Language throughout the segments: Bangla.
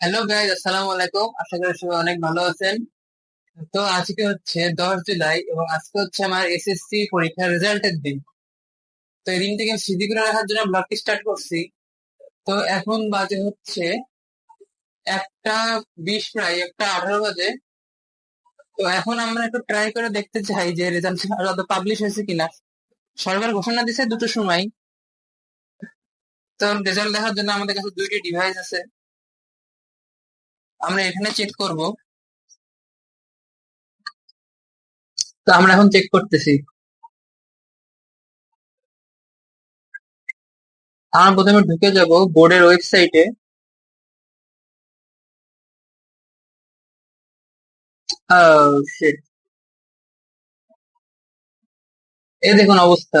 হ্যালো গাইজ আসসালামু আলাইকুম আশা করি সবাই অনেক ভালো আছেন। তো আজকে হচ্ছে দশ জুলাই এবং আজকে হচ্ছে আমার এসএসসি পরীক্ষার রেজাল্টের দিন। তো এই দিনটিকে স্মৃতি করে রাখার জন্য ব্লগটি স্টার্ট করছি। তো এখন বাজে হচ্ছে একটা বিশ প্রায়, একটা আঠারো বাজে। তো এখন আমরা একটু ট্রাই করে দেখতে চাই যে রেজাল্ট পাবলিশ হয়েছে কিনা। সরকার ঘোষণা দিছে দুটো সময়। তো রেজাল্ট দেখার জন্য আমাদের কাছে দুইটি ডিভাইস আছে। আমরা এখানে চেক করব। তো আমরা এখন চেক করতেছি। আমরা প্রথমে ঢুকে যাব বোর্ডের ওয়েবসাইটে। এই দেখুন অবস্থা।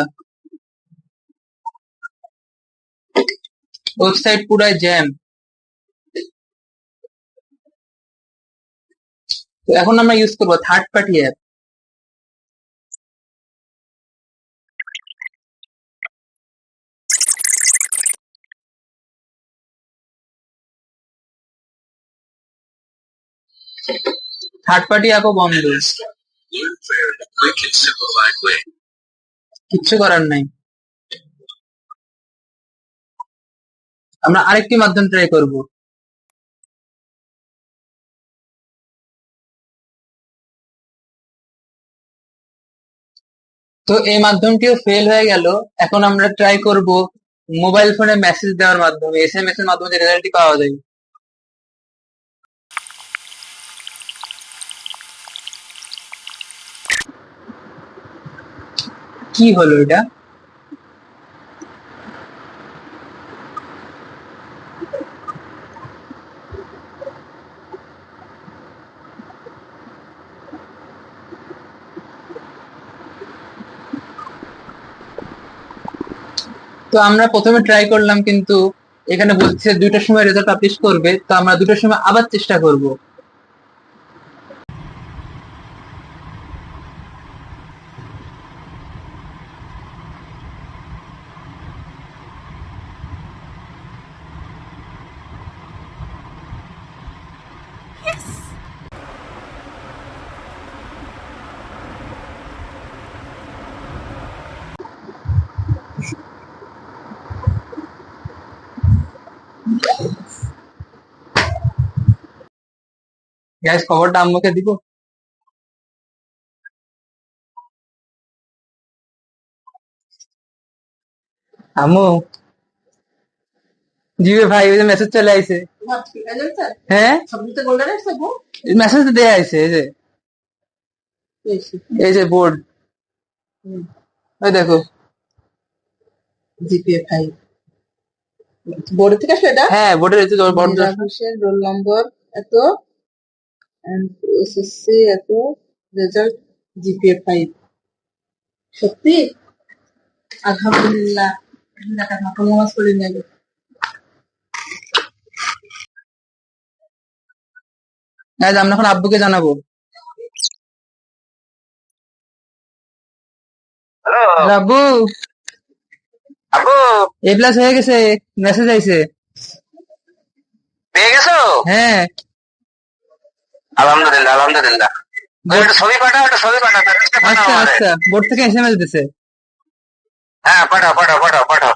ওয়েবসাইট পুরাই জ্যাম তো এখন আমরা ইউজ করব third party app third party অ্যাপও বন্ধ। কিচ্ছু করার নাই। আমরা আরেকটি মাধ্যম ট্রাই করব। তো এই মাধ্যমটিও ফেল হয়ে গেল। এখন আমরা ট্রাই করব মোবাইল ফোনে মেসেজ দেওয়ার মাধ্যমে এস এম এস এর মাধ্যমে রেজাল্টটি পাওয়া যায়। কি হলো এটা? তো আমরা প্রথমে ট্রাই করলাম কিন্তু এখানে বলছে দুইটার সময় রেজাল্ট পাবলিশ করবে, তো আমরা দুটোর সময় আবার চেষ্টা করব। গ্যাস খবরটা আম্মুকে দিব? আম্মু। জিবে ভাই ওই যে মেসেজ চলে আইছে। হ্যাঁ? মেসেজ তো দেয়া আইছে এই যে। এই যে। বোর্ড ওই দেখো। জিপিএ ফাইভ বোর্ড থেকে আসলে এটা? হ্যাঁ বোর্ডের রাজস্বের রোল নম্বর এত এসএসসি এত রেজাল্ট জিপিএ ফাইভ সত্যি? আলহামদুলিল্লাহ। নামাজ পড়ি আমরা এখন আব্বুকে জানাব। হ্যালো আব্বু। এ প্লাস হয়ে গেছে মেসেজ আইছে। পেয়ে গেছো? হ্যাঁ। আলহামদুলিল্লাহ আলহামদুলিল্লাহ। একটা ছবি পাঠাও একটা ছবি পাঠাও আচ্ছা আচ্ছা বোর্ড থেকে এসএমএস দিছে। হ্যাঁ পাঠাও পাঠাও পাঠাও পাঠাও।